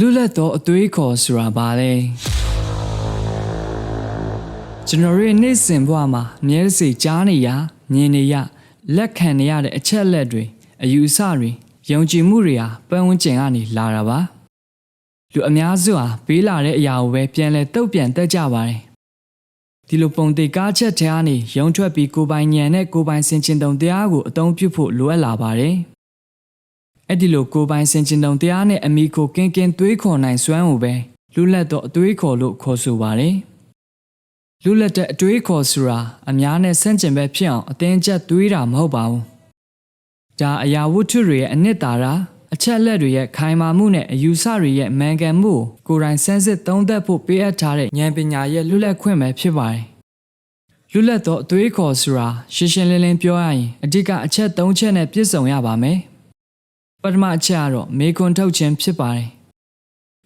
လွတ်လပ်သောအသွေးခေါ်ဆိုတာဘာလဲကျွန်တော်ရဲ့နေ့စဉ်ဘဝမှာအမြဲတစေကြားနေရမြင်နေရလက်ခံနေရတဲ့အချက်အလက်တွေအယူအဆတွေယုံကြည်မှုတွေဟာပတ်ဝန်းကျင်ကနေလာတာပါလူအများစုဟာပေးလာတဲ့အရာကိုပဲပြန်လဲတုတ်ပြန်တက်ကြပါတယ်ဒီလိုပုံသေးကားချက်ထဲကနေရုံထွက်ပြီးကိုယ်ပိုင်ဉာဏ်နဲ့ကိုယ်ပိုင်စင်ကျင်တုံတရားကိုအသုံးပြုဖို့လိုအပ်လာပါတယ် အဲ့ဒီလိုကိုယ်ပိုင်စင်ကျင်တုံတရားနဲ့အမိကိုကင်းကင်းသွေးခေါ်နိုင်စွမ်းကိုပဲလူလက်တော့အသွေးခေါ်လို့ခေါ်ဆိုပါတယ်လူလက်တဲ့အသွေးခေါ်ဆိုတာအများနဲ့ဆန့်ကျင်ဘက်ဖြစ်အောင်အတင်းကျပ်သွေးတာမဟုတ်ပါဘူးဒါအရာဝတ္ထုတွေရဲ့အနှစ်သာရအချက်အလက်တွေရဲ့ခိုင်မာမှုနဲ့အယူဆတွေရဲ့မှန်ကန်မှုကိုကိုယ်တိုင်စမ်းစစ်သုံးသပ်ဖို့ပေးအပ်ထားတဲ့ဉာဏ်ပညာရဲ့လွတ်လပ်ခွင့်ပဲဖြစ်ပါတယ်လွတ်လပ်သောအသွေးခေါ်ဆိုတာရှင်းရှင်းလင်းလင်းပြောရရင်အဓိကအချက်၃ချက်နဲ့ပြည့်စုံရပါမယ် ပထမအချက်ကတော့မေခွန်းထုတ်ခြင်းဖြစ်ပါတယ်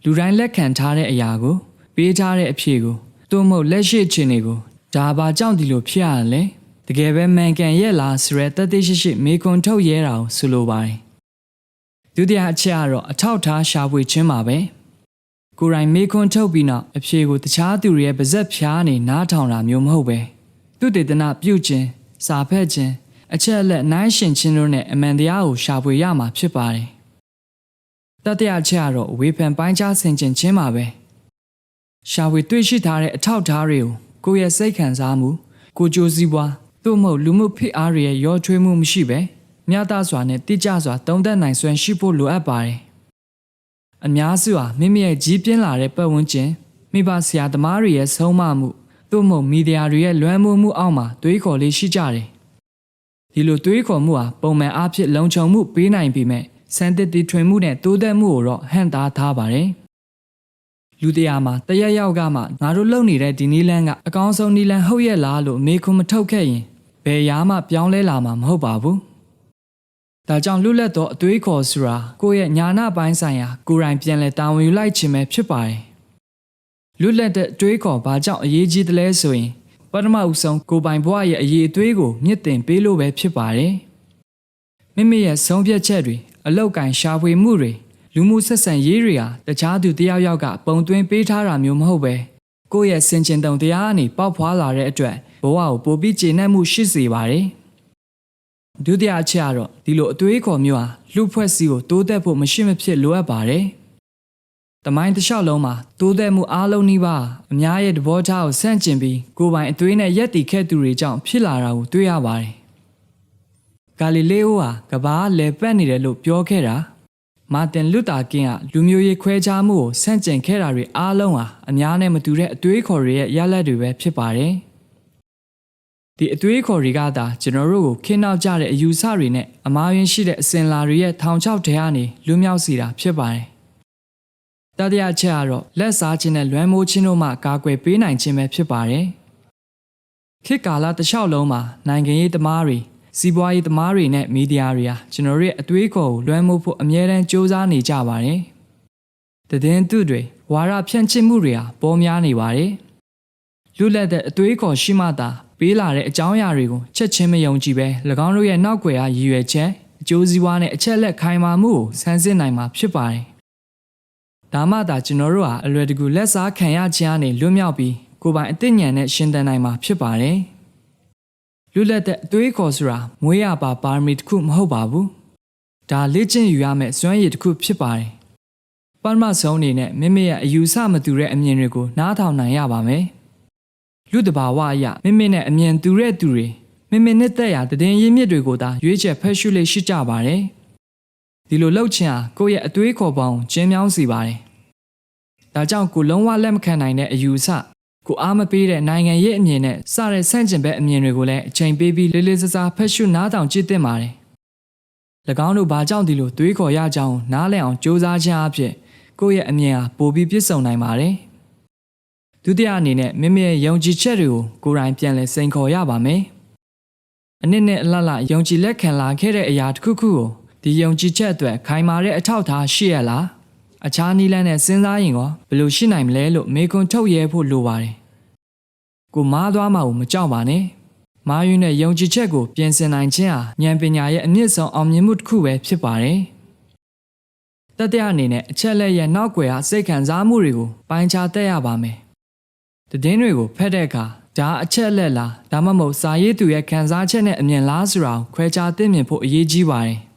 လူတိုင်းလက်ခံထားတဲ့အရာကို ပေးထားတဲ့အဖြေကိုသို့မဟုတ်လက်ရှိခြင်းတွေကိုဒါဘာကြောင့်ဒီလိုဖြစ်ရလဲတကယ်ပဲမှန်ကန်ရဲ့လားဆိုရဲတသက်ရှိရှိမေခွန်းထုတ်ရဲတာကိုဆိုလိုပါတယ်ဒုတိယအချက်ကတော့အထောက်ထားရှာဖွေခြင်းပါပဲကိုယ်တိုင်မေခွန်းထုတ်ပြီးနောက်အဖြေကိုတခြားသူတွေရဲ့ပါဇက်ဖြားနေနားထောင်တာမျိုးမဟုတ်ပဲသူတေသနာပြုခြင်းစာဖတ်ခြင်း အချက်အလက်နိုင်ရှင်ခြင်းတို့နဲ့အမှန်တရားကိုရှာဖွေရမှာဖြစ်ပါတယ်တတိယအချက်ကတော့ဝေဖန်ပိုင်းခြားဆင်ခြင်ခြင်းပါပဲရှာဖွေတွေ့ရှိထားတဲ့အထောက်အထားတွေကိုယ့်ရဲ့စိတ်ခံစားမှုကိုယ်ကြိုးစည်းပွားသို့မဟုတ်လူမှုဖိအားတွေရဲ့ရောထွေးမှုမရှိပဲမျှတစွာနဲ့တိကျစွာတုံးသက်နိုင်စွမ်းရှိဖို့လိုအပ်ပါတယ်အများစုဟာမိမိရဲ့ကြီးပြင်းလာတဲ့ပတ်ဝန်းကျင်မိဘဆရာသမားတွေရဲ့ဆုံးမမှုသို့မဟုတ်မီဒီယာတွေရဲ့လွှမ်းမိုးမှုအောက်မှာတွေးခေါ်လေးရှိကြတယ် ဒီလိုတွေးခေါ်မှုဟာပုံမှန်အားဖြင့်လုံခြုံမှုပေးနိုင်ပေမဲ့စံတစ်တီထွင်မှုနဲ့တိုးတက်မှုကိုတော့ဟန့်တားထားပါတယ်လူတရားမှာတရက်ယောက်ကမှငါတို့လုံနေတဲ့ဒီနီလန်းကအကောင်းဆုံးနီလန်းဟုတ်ရဲ့လားလို့မေးခွန်းမထုတ်ခဲ့ရင်ဘယ်ရားမှပြောင်းလဲလာမှာမဟုတ်ပါဘူး။ဒါကြောင့်လွတ်လပ်သောအသွေးခေါ်ဆိုတာကိုယ့်ရဲ့ညာနာပိုင်းဆိုင်ရာကိုယ်တိုင်ပြန်လဲတာဝန်ယူလိုက်ခြင်းပဲဖြစ်ပါတယ်။လွတ်လပ်တဲ့အသွေးခေါ်ဘာကြောင့်အရေးကြီးသလဲဆိုရင် ပထမဦးဆုံးကိုယ်ပိုင်ဘဝရဲ့အရေးအသွေးကိုမြင့်တင်ပေးလို့ပဲဖြစ်ပါတယ်။မိမိရဲ့ဆုံးဖြတ်ချက်တွေအလောက်ကင်ရှာဖွေမှုတွေလူမှုဆက်ဆံရေးတွေဟာတခြားသူတယောက်ယောက်ကပုံသွင်းပေးထားတာမျိုးမဟုတ်ပဲကိုယ့်ရဲ့စင်ကျင်တုံတရားကနေပေါက်ဖွာလာတဲ့အတွက်ဘဝကိုပိုပြီးကျေနပ်မှုရှိစေပါတယ်။ဒုတိယအချက်ကတော့ဒီလိုအသွေးခေါ်မျိုးဟာလူဖွဲ့စည်းကိုတိုးတက်ဖို့မရှိမဖြစ်လိုအပ်ပါတယ်။ တမိုင်းတစ်လျှောက်လုံးမှာတိုးတက်မှုအားလုံးနှိပါအများရဲ့သဘောထားကိုဆန့်ကျင်ပြီးကိုယ်ပိုင်အသွေးနဲ့ရက်တည်ခဲ့သူတွေကြောင့်ဖြစ်လာတာကိုတွေ့ရပါတယ်။ဂါလီလေအိုဟာကဘာလဲပတ်နေတယ်လို့ပြောခဲ့တာမာတင်လူတာကင်းကလူမျိုးရေးခွဲခြားမှုကိုဆန့်ကျင်ခဲ့တာတွေအားလုံးဟာအများနဲ့မတူတဲ့အသွေးခေါ်တွေရဲ့ရလဒ်တွေပဲဖြစ်ပါတယ်။ဒီအသွေးခေါ်တွေကသာကျွန်တော်တို့ကိုခင်းနောက်ကြတဲ့အယူဆတွေနဲ့အမားယွင်းရှိတဲ့အစင်လာတွေရဲ့ထောင်ချောက်ထဲကနေလွတ်မြောက်စေတာဖြစ်ပါတယ်။ တတိယချက်ကတော့လက်စားခြင်းနဲ့လွမ်းမိုးခြင်းတို့မှကာကွယ်ပေးနိုင်ခြင်းပဲဖြစ်ပါတယ်။ခေတ်ကာလတစ်လျှောက်လုံးမှာနိုင်ငံရေးသမားတွေစီးပွားရေးသမားတွေနဲ့မီဒီယာတွေဟာကျွန်တော်တို့ရဲ့အသွေးခေါ်ကိုလွှမ်းမိုးဖို့အမြဲတမ်းစ조사နေကြပါတယ်။တည်င်းသူတွေဝါရဖြန့်ချစ်မှုတွေဟာပေါ်များနေပါတယ်။လွတ်လပ်တဲ့အသွေးခေါ်ရှိမှသာပေးလာတဲ့အကြောင်းအရာတွေကိုချက်ချင်းမယုံကြည်ပဲ၎င်းတို့ရဲ့နောက်ွယ်အားရည်ရွယ်ချက်အကျိုးစီးပွားနဲ့အချက်လက်ခိုင်မာမှုကိုဆန်းစစ်နိုင်မှာဖြစ်ပါတယ်။ ဒါမှသာကျွန်တော်တို့ဟာအလွယ်တကူလက်စားခံရခြင်းအနေလွတ်မြောက်ပြီးကိုယ်ပိုင်အသိဉာဏ်နဲ့ရှင်းသန်နိုင်မှာဖြစ်ပါတယ်။လွတ်လပ်တဲ့အသွေးခေါ်ဆိုတာမွေးရပါပါရမီတစ်ခုမဟုတ်ပါဘူးဒါလေ့ကျင့်ယူရမယ့်စွမ်းရည်တစ်ခုဖြစ်ပါတယ်ပထမဆုံးအနေနဲ့မိမိရဲ့အယူဆမတူတဲ့အမြင်တွေကိုနားထောင်နိုင်ရပါမယ်လူတဘာဝအရမိမိနဲ့အမြင်တူတဲ့သူတွေမိမိနဲ့တက်ရာတည်င်းရင်းမြစ်တွေကိုသာရွေးချယ်ဖက်ရှုလေးရှိကြပါတယ် ဒီလိုလှုပ်ချင်ဟာကိုယ့်ရဲ့အသွေးခေါ်ပေါင်းကျင်းမြောင်းစေပါတယ်ဒါကြောင့်ကိုလုံးဝလက်မခံနိုင်တဲ့အယူဆကိုအားမပေးတဲ့နိုင်ငံရဲ့အမြင်နဲ့စတဲ့ဆန့်ကျင်ဘက်အမြင်တွေကိုလည်းအချိန်ပေးပြီးလေးလေးစားစားဖက်ရှုနားထောင်ကြည့်သင့်ပါတယ်။၎င်းတို့ဘာကြောင့်ဒီလိုတွေးခေါ်ရကြောင်းနားလည်အောင်စ조사ခြင်းအဖြစ်ကိုယ့်ရဲ့အမြင်ဟာပိုပြီးပြည့်စုံနိုင်ပါတယ်။ဒုတိယအနေနဲ့မိမိရဲ့ယုံကြည်ချက်တွေကိုကိုယ်တိုင်ပြန်လည်စိန်ခေါ်ရပါမယ်။အနည်းနဲ့အလတ်လယုံကြည်လက်ခံလာခဲ့တဲ့အရာတစ်ခုခုကို ဒီယုံကြည်ချက်အတွက်ခိုင်မာတဲ့အထောက်အထားရှိရလား။အခြားနီးလန်းနဲ့စဉ်းစားရင်ရောဘယ်လိုရှိနိုင်မလဲလို့မေခွန်းထုတ်ရဲဖို့လိုပါတယ်။ကိုမားသွားမှာကိုမကြောက်ပါနဲ့။မားယွန်းတဲ့ယုံကြည်ချက်ကိုပြင်ဆင်နိုင်ခြင်းဟာဉာဏ်ပညာရဲ့အမြင့်ဆုံးအောင်မြင်မှုတစ်ခုပဲဖြစ်ပါတယ်။တတတိယအနေနဲ့အချက်လက်ရဲ့နောက်ွယ်အားစိတ်ခံစားမှုတွေကိုပိုင်းခြားတတ်ရပါမယ်။တည်င်းတွေကိုဖတ်တဲ့အခါဒါအချက်လက်လားဒါမှမဟုတ်စာရေးသူရဲ့ခံစားချက်နဲ့အမြင်လားဆိုတာကိုခွဲခြားသိမြင်ဖို့အရေးကြီးပါတယ်။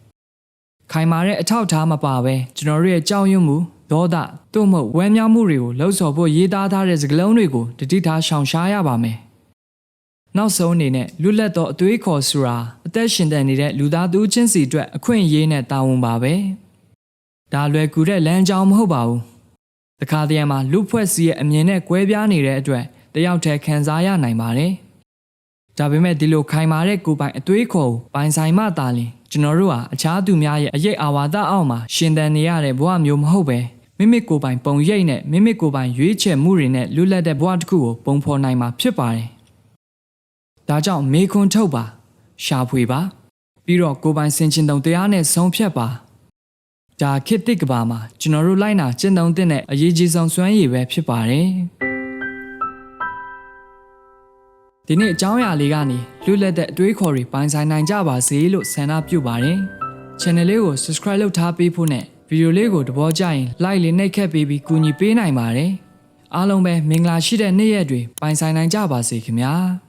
ခိုင်မာတဲ့အထောက်အထားမပါဘဲကျွန်တော်တို့ရဲ့ကြောက်ရွံ့မှုဒေါသတို့မဟုတ်ဝမ်းမြောက်မှုတွေကိုလှုပ်ဆော်ဖို့ရေးသားထားတဲ့စကားလုံးတွေကိုတတိထားရှောင်ရှားရပါမယ်။နောက်ဆုံးအနေနဲ့လွတ်လပ်သောအသွေးခေါ်ဆိုတာအသက်ရှင်တန်နေတဲ့လူသားသူချင်းစီအတွက်အခွင့်အရေးနဲ့တာဝန်ပါပဲ။ဒါလွယ်ကူတဲ့လမ်းကြောင်းမဟုတ်ပါဘူး။တခါတည်းမှာလူဖွဲ့စည်းရဲ့အမြင်နဲ့ကွဲပြားနေတဲ့အတွက်တယောက်တည်းခံစားရနိုင်ပါတယ်။ ဒါပေမဲ့ဒီလိုခိုင်မာတဲ့ကိုယ်ပိုင်အသွေးခေါ်ကိုပိုင်ဆိုင်မှသာလျှင်ကျွန်တော်တို့ဟာအခြားသူများရဲ့အရေးအာဝါဒအောက်မှာရှင်သန်နေရတဲ့ဘဝမျိုးမဟုတ်ပဲမိမိကိုယ်ပိုင်ပုံရိပ်နဲ့မိမိကိုယ်ပိုင်ရွေးချယ်မှုတွေနဲ့လွတ်လပ်တဲ့ဘဝတစ်ခုကိုပုံဖော်နိုင်မှာဖြစ်ပါတယ်။ဒါကြောင့်မေခွန်းထုတ်ပါရှာဖွေပါပြီးတော့ကိုယ်ပိုင်စင်ချင်တုံတရားနဲ့ဆုံးဖြတ်ပါဒါခေတ်တစ်ကဘာမှာကျွန်တော်တို့လိုက်နာကျင့်သုံးတဲ့အရေးကြီးဆုံးစွမ်းရည်ပဲဖြစ်ပါတယ်။ ဒီနေ့အကြောင်းအရာလေးကနေလွတ်လပ်တဲ့အတွေးခေါ်တွေပိုင်ဆိုင်နိုင်ကြပါစေလို့ဆန္ဒပြုပါတယ်။ channel လေးကို subscribe လုပ်ထားပေးဖို့နဲ့ဗီဒီယိုလေးကိုသဘောကျရင် like လေးနှိပ်ခတ်ပေးပြီးကူညီပေးနိုင်ပါတယ်။အားလုံးပဲမင်္ဂလာရှိတဲ့နေ့ရက်တွေပိုင်ဆိုင်နိုင်ကြပါစေခင်ဗျာ။